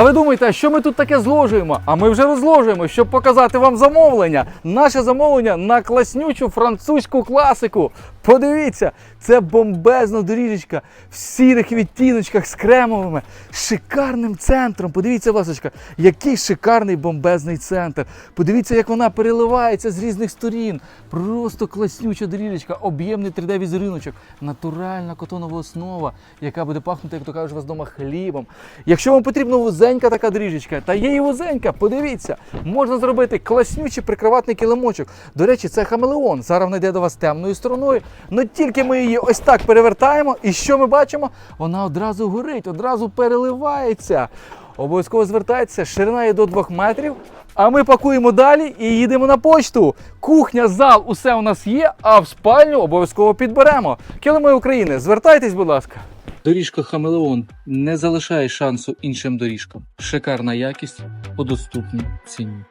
А ви думаєте, що ми тут таке зложуємо? А ми вже розложуємо, щоб показати вам замовлення. Наше замовлення на класнючу французьку класику. Подивіться, це бомбезна доріжечка в сірих відтіночках з кремовими, шикарним центром. Подивіться, ласочка, який шикарний бомбезний центр. Подивіться, як вона переливається з різних сторін. Просто класнюча доріжечка, об'ємний 3D-візериночок, натуральна котонова основа, яка буде пахнути, як то кажуть, у вас вдома хлібом. Якщо вам потрібна вузенька така доріжечка, та є і вузенька, подивіться, можна зробити класнючий прикроватний килимочок. До речі, це хамелеон. Зараз вона йде до вас темною стороною. Но тільки ми її ось так перевертаємо, і що ми бачимо? Вона одразу горить, одразу переливається. Обов'язково звертайтеся, ширина є до 2 метрів. А ми пакуємо далі і їдемо на почту. Кухня, зал, усе у нас є, а в спальню обов'язково підберемо. Килими України, звертайтесь, будь ласка. Доріжка Хамелеон не залишає шансу іншим доріжкам. Шикарна якість по доступній ціні.